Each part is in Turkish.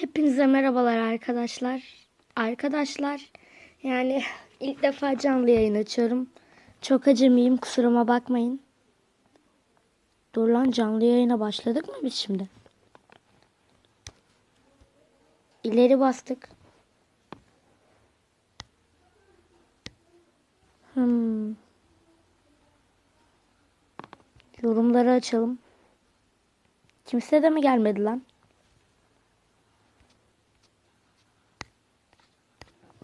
Hepinize merhabalar arkadaşlar. Arkadaşlar yani ilk defa canlı yayın açıyorum. Çok acemiyim kusuruma bakmayın. Dur lan canlı yayına başladık mı biz şimdi? İleri bastık. Hmm. Yorumları açalım. Kimse de mi gelmedi lan?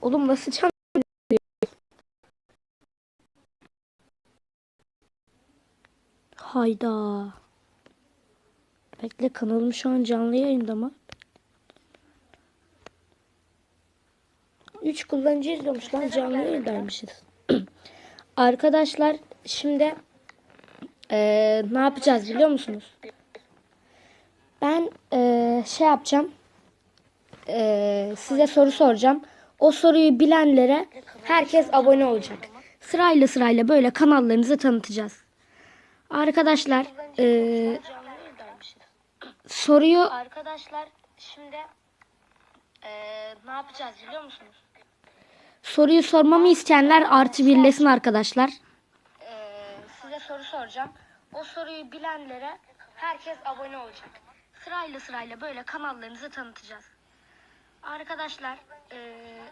Oğlum nasıl can Hayda. Bekle kanalım şu an canlı yayında mı? 3 kullanıcı izliyormuş lan canlı yayındaymışız. Arkadaşlar şimdi eee, ne yapacağız biliyor musunuz? Ben eee, şey yapacağım. Eee, size soru soracağım. O soruyu bilenlere herkes abone olacak. Sırayla sırayla böyle kanallarınızı tanıtacağız. Arkadaşlar eee, soruyu arkadaşlar şimdi eee, ne yapacağız biliyor musunuz? Soruyu sormamı isteyenler artı birlesin arkadaşlar. Eee, size soru soracağım. O soruyu bilenlere herkes abone olacak. Sırayla sırayla böyle kanallarınızı tanıtacağız. Arkadaşlar eee,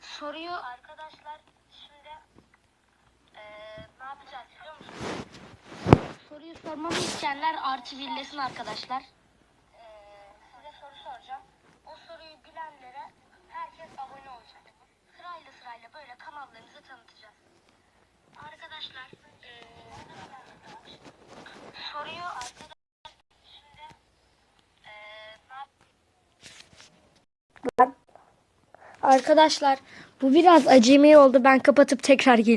soruyu arkadaşlar şimdi eee, ne yapacağız biliyor musunuz? Soruyu sormamı isteyenler artı birlesin arkadaşlar. Size soru soracağım. O soruyu bilenlere herkes abone olacak. Sırayla sırayla böyle kanallarınızı tanıtacağız. Arkadaşlar eee, soruyu arkadaşlar şimdi eee, ne yap- Arkadaşlar bu biraz acemi oldu. Ben kapatıp tekrar geliyorum.